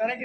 எனக்கு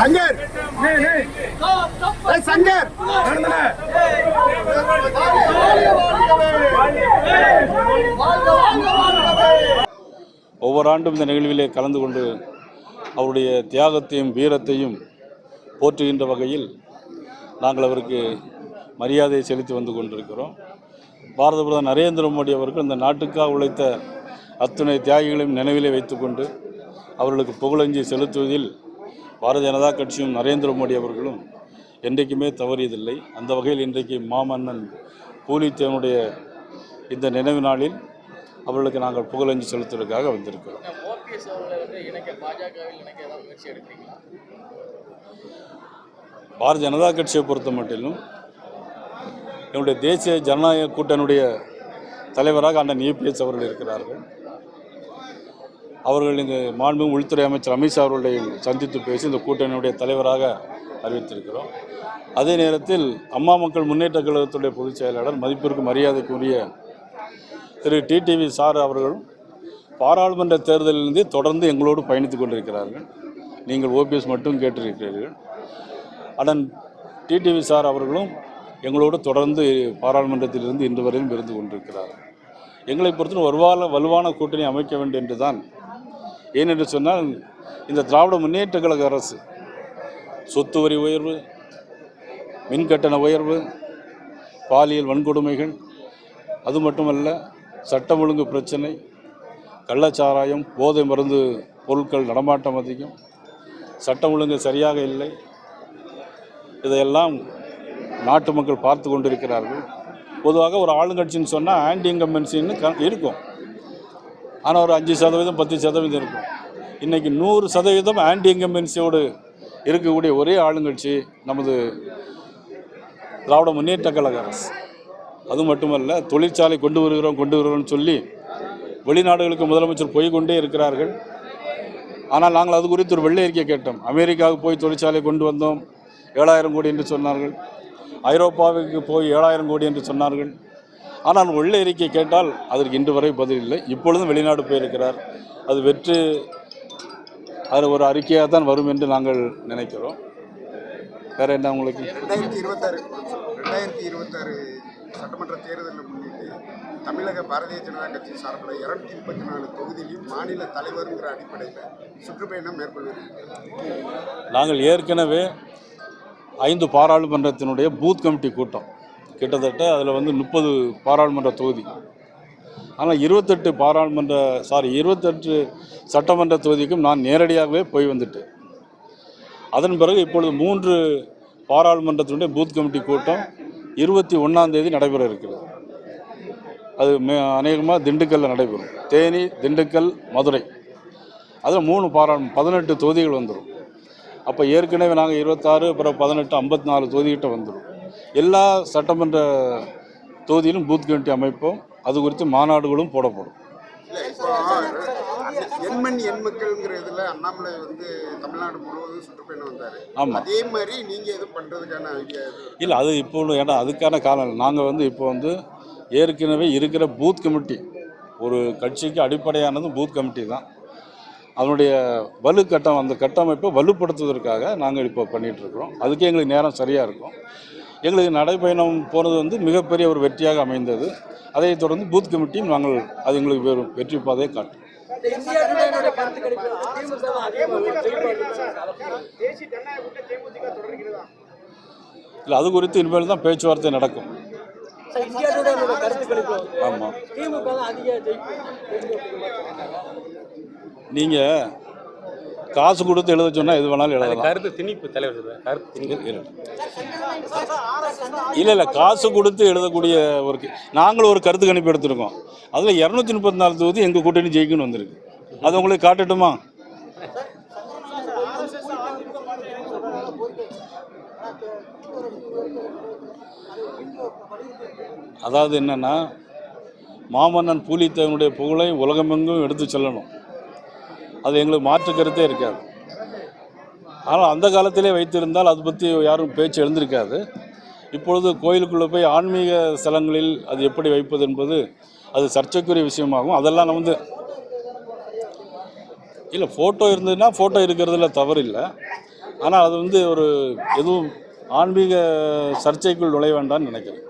சங்கர். சங்கர். ஒவ்வொரு ஆண்டும் இந்த நிகழ்விலே கலந்து கொண்டு அவருடைய தியாகத்தையும் வீரத்தையும் போற்றுகின்ற வகையில் நாங்கள் அவருக்கு மரியாதையை செலுத்தி வந்து கொண்டிருக்கிறோம். பாரத பிரதமர் நரேந்திர மோடி அவர்கள் இந்த நாட்டுக்காக உழைத்த அத்துணை தியாகிகளையும் நினைவிலே வைத்துக்கொண்டு அவர்களுக்கு புகழஞ்சி செலுத்துவதில் பாரதிய ஜனதா கட்சியும் நரேந்திர மோடி அவர்களும் என்றைக்குமே தவறியதில்லை. அந்த வகையில் இன்றைக்கு மாமன்னன் பூலித்தேவனுடைய இந்த நினைவு நாளில் அவர்களுக்கு நாங்கள் புகழஞ்சி செலுத்துவதற்காக வந்திருக்கிறோம். பாரதிய ஜனதா கட்சியை பொறுத்த மட்டிலும் என்னுடைய தேசிய ஜனநாயக கூட்டணியுடைய தலைவராக அண்ணன் இபிஎஸ் அவர்கள் இருக்கிறார்கள். அவர்கள் இங்கு மாண்பு உள்துறை அமைச்சர் அமித்ஷா அவர்களை சந்தித்து பேசி இந்த கூட்டணியுடைய தலைவராக அறிவித்திருக்கிறோம். அதே நேரத்தில் அம்மா மக்கள் முன்னேற்ற கழகத்துடைய பொதுச் செயலாளர் மதிப்பிற்கு மரியாதைக்குரிய திரு டிடிவி சார் அவர்களும் பாராளுமன்ற தேர்தலிலிருந்தே தொடர்ந்து எங்களோடு பயணித்து கொண்டிருக்கிறார்கள். நீங்கள் ஓபிஎஸ் மட்டும் கேட்டிருக்கிறீர்கள். அதன் டிடிவி சார் அவர்களும் எங்களோடு தொடர்ந்து பாராளுமன்றத்திலிருந்து இன்று வரையும் இருந்து கொண்டிருக்கிறார் எங்களை பொறுத்தவரை வலுவான வலுவான கூட்டணி அமைக்க வேண்டும் என்று தான் ஏனென்று சொன்னால் இந்த திராவிட முன்னேற்ற கழக அரசு சொத்து வரி உயர்வு மின் கட்டண உயர்வு பாலியல் வன்கொடுமைகள் அது மட்டுமல்ல சட்டம் ஒழுங்கு பிரச்சனை கள்ளச்சாராயம் போதை மருந்து பொருட்கள் நடமாட்டம் அதிகம் சட்டம் ஒழுங்கு சரியாக இல்லை இதையெல்லாம் நாட்டு மக்கள் பார்த்து கொண்டிருக்கிறார்கள். பொதுவாக ஒரு ஆளுங்கட்சின்னு சொன்னால் ஆன்டி இன்கம்பன்சின்னு க இருக்கும். ஆனால் ஒரு அஞ்சு சதவீதம் பத்து சதவீதம் இருக்கும். இன்றைக்கி நூறு சதவீதம் ஆன்டி இன்கம்பன்சியோடு இருக்கக்கூடிய ஒரே ஆளுங்கட்சி நமது திராவிட முன்னேற்ற கழக அரசு. அது மட்டுமல்ல தொழிற்சாலை கொண்டு வருகிறோம் கொண்டு வருகிறோம்னு சொல்லி வெளிநாடுகளுக்கு முதலமைச்சர் போய் கொண்டே இருக்கிறார்கள். ஆனால் நாங்கள் அது குறித்து ஒரு வெள்ளை அறிக்கை கேட்டோம். அமெரிக்காவுக்கு போய் தொழிற்சாலை கொண்டு வந்தோம் ஏழாயிரம் கோடி என்று சொன்னார்கள். ஐரோப்பாவுக்கு போய் ஏழாயிரம் கோடி என்று சொன்னார்கள். ஆனால் வெள்ளை அறிக்கை கேட்டால் அதற்கு இன்று வரை பதில் இல்லை. இப்பொழுதும் வெளிநாடு போயிருக்கிறார். அது வெற்று அது ஒரு அறிக்கையாக தான் வரும் என்று நாங்கள் நினைக்கிறோம். வேற என்ன உங்களுக்கு? ரெண்டாயிரத்தி இருபத்தாறு ரெண்டாயிரத்தி இருபத்தாறு சட்டமன்ற தேர்தலை முன்னிட்டு தமிழக பாரதிய ஜனதா கட்சி சார்பில் இரநூத்தி முப்பத்தி நாலு தொகுதியிலும் மாநில தலைவருங்கிற அடிப்படையில் சுற்றுப்பயணம் மேற்கொள்வீர்கள். நாங்கள் ஏற்கனவே ஐந்து பாராளுமன்றத்தினுடைய பூத் கமிட்டி கூட்டம் கிட்டத்தட்ட அதில் வந்து முப்பது பாராளுமன்ற தொகுதி. ஆனால் இருபத்தெட்டு பாராளுமன்ற சாரி இருபத்தெட்டு சட்டமன்ற தொகுதிக்கும் நான் நேரடியாகவே போய் வந்துட்டேன் அதன் பிறகு இப்பொழுது மூன்று பாராளுமன்றத்தினுடைய பூத் கமிட்டி கூட்டம் இருபத்தி ஒன்றாம் தேதி நடைபெற இருக்கிறது. அது மே அநேகமாக திண்டுக்கல்லில் நடைபெறும். தேனி திண்டுக்கல் மதுரை. அதில் மூணு பாராளும் பதினெட்டு தொகுதிகள் வந்துடும். அப்போ ஏற்கனவே நாங்கள் இருபத்தாறு அப்புறம் பதினெட்டு ஐம்பத்தி நாலு தொகுதிகிட்ட வந்துடும். எல்லா சட்டமன்ற தொகுதியிலும் பூத் கமிட்டி அமைப்போம். அது குறித்து மாநாடுகளும் போடப்படும். எண்மண் இதில் அண்ணாமலை வந்து தமிழ்நாடு முழுவதும் சுற்றுப்பயணம் வந்தார். ஆமாம் அதே மாதிரி நீங்கள் எதுவும் பண்ணுறதுக்கான இல்லை அது இப்போ ஏன்னா அதுக்கான காலம் இல்லை. நாங்கள் வந்து இப்போ வந்து ஏற்கனவே இருக்கிற பூத் கமிட்டி ஒரு கட்சிக்கு அடிப்படையானது பூத் கமிட்டி தான். அதனுடைய வலு கட்டம் அந்த கட்டமைப்பை வலுப்படுத்துவதற்காக நாங்கள் இப்போ பண்ணிட்டு இருக்கிறோம். அதுக்கே எங்களுக்கு நேரம் சரியாக இருக்கும். எங்களுக்கு நடைப்பயணம் போனது வந்து மிகப்பெரிய ஒரு வெற்றியாக அமைந்தது. அதைத் தொடர்ந்து பூத் கமிட்டியும் நாங்கள் அது எங்களுக்கு வெற்றி பாதையை காட்டும். இல்லை அது குறித்து இனிமேல் தான் பேச்சுவார்த்தை நடக்கும். ஆமாம். நீங்கள் காசு கொடுத்து எழுத சொன்னால் எது வேணாலும் எழுதலாம். கருத்து திணிப்பு தலைவர் சொல்றாரு. கருத்து திணிப்பு. இல்லை இல்லை காசு கொடுத்து எழுதக்கூடிய ஒரு நாங்களும் ஒரு கருத்து கணிப்பு எடுத்திருக்கோம். அதில் இரநூத்தி முப்பத்தி நாலு தொகுதி எங்கள் கூட்டணி ஜெயிக்கணும் வந்திருக்கு. அது உங்களுக்கு காட்டட்டுமா? அதாவது என்னன்னா மாமன்னன் பூலித்தேவனுடைய புகழை உலகமெங்கும் எடுத்து செல்லணும். அது எங்களுக்கு மாற்று கருத்தே இருக்காது. ஆனால் அந்த காலத்திலே வைத்திருந்தால் அதை பற்றி யாரும் பேச்சு எழுந்திருக்காது. இப்பொழுது கோயிலுக்குள்ளே போய் ஆன்மீக ஸ்தலங்களில் அது எப்படி வைப்பது என்பது அது சர்ச்சைக்குரிய விஷயமாகும். அதெல்லாம் நான் வந்து இல்லை ஃபோட்டோ இருந்ததுன்னா ஃபோட்டோ இருக்கிறதுல தவறு இல்லை ஆனால் அது வந்து ஒரு எதுவும் ஆன்மீக சர்ச்சைக்குள் நுழைய வேண்டாம்னு நினைக்கிறேன்.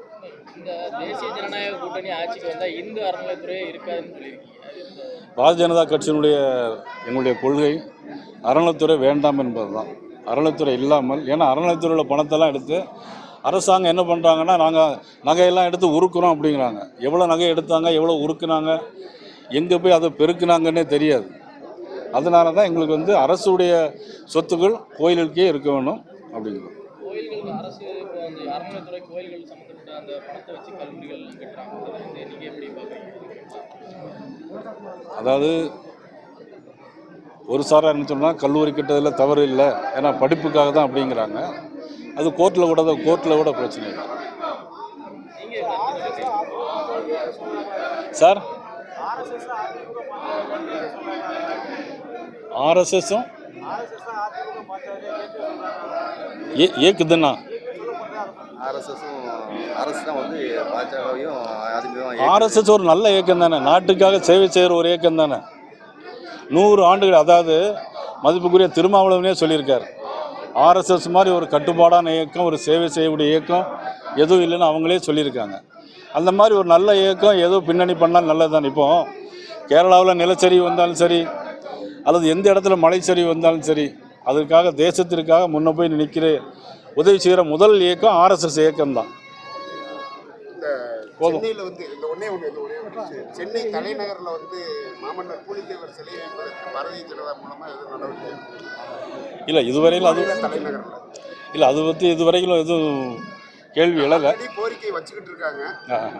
இந்த தேசிய ஜனநாயக கூட்டணி ஆட்சிக்கு வந்தால் இந்து அறநிலைத்துறையே இருக்காதுன்னு சொல்லியிருக்கீங்க. பாரதிய ஜனதா கட்சியினுடைய எங்களுடைய கொள்கை அறநிலைத்துறை வேண்டாம் என்பது தான் அறநிலைத்துறை இல்லாமல் ஏன்னா அறநிலைத்துறையில் பணத்தெல்லாம் எடுத்து அரசாங்கம் என்ன பண்ணுறாங்கன்னா நாங்கள் நகையெல்லாம் எடுத்து உருக்குறோம் அப்படிங்கிறாங்க. எவ்வளோ நகை எடுத்தாங்க எவ்வளோ உருக்குனாங்க எங்கே போய் அதை பெருக்குனாங்கன்னே தெரியாது. அதனால தான் எங்களுக்கு வந்து அரசுடைய சொத்துக்கள் கோயிலுக்கே இருக்க வேணும் அப்படிங்கிறோம். கோயில்களுக்கு அரசு இப்போ அந்த அறநிலைத்துறை கோயில்கள் சம்மந்தப்பட்ட அந்த பணத்தை வச்சு கல்லூரிகள் கட்டுறாங்க. நீங்கள் எப்படி பார்க்குறீங்க? அதாவது ஒரு சாரா என்ன சொன்னால் கல்லூரி கிட்டதில் தவறு இல்லை. ஏன்னா படிப்புக்காக தான் அப்படிங்கிறாங்க. அது கோர்ட்டில் கூட கோர்ட்டில் கூட பிரச்சனை. இல்லை சார்? ஆர்எஸ்எஸும் ஏ ஏக்குதுண்ணா ஆர்எஸ்எஸும் அரசு தான் வந்து பாஜகவையும் அதிமுகவும் ஆர்எஸ்எஸ் ஒரு நல்ல இயக்கம் தானே? நாட்டுக்காக சேவை செய்கிற ஒரு இயக்கம் தானே? நூறு ஆண்டுகள் அதாவது மதிப்புக்குரிய திருமாவளவனே சொல்லியிருக்கார். ஆர்எஸ்எஸ் மாதிரி ஒரு கட்டுப்பாடான இயக்கம் ஒரு சேவை செய்யக்கூடிய இயக்கம் எதுவும் இல்லைன்னு அவங்களே சொல்லியிருக்காங்க. அந்த மாதிரி ஒரு நல்ல இயக்கம் ஏதோ பின்னணி பண்ணால் நல்லது தானே? இப்போ கேரளாவில் நிலச்சரிவு வந்தாலும் சரி அல்லது எந்த இடத்துல மலைச்சரிவு வந்தாலும் சரி அதற்காக தேசத்திற்காக முன்ன போய் நிற்கிற உதவி செய்கிற முதல் இயக்கம் ஆர்எஸ்எஸ் இயக்கம் தான் இந்த போதும். சென்னை தலைநகரில் வந்து மாமன்னர் பூலித்தேவர் சிலை பாரதிய ஜனதா மூலமாக எதுவும் நடவடிக்கை இல்லை இதுவரையில் அது தலைநகரில். இல்லை அது பற்றி இதுவரையிலும் எதுவும் கேள்வி எழலை கோரிக்கை வச்சுக்கிட்டு இருக்காங்க.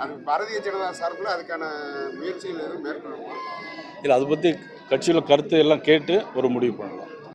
அது பாரதிய ஜனதா சார்பில் அதுக்கான முயற்சிகள் எதுவும் மேற்கொள்ளணும் இல்லை அதை பற்றி கட்சியில் கருத்து எல்லாம் கேட்டு ஒரு முடிவு பண்ணலாம்.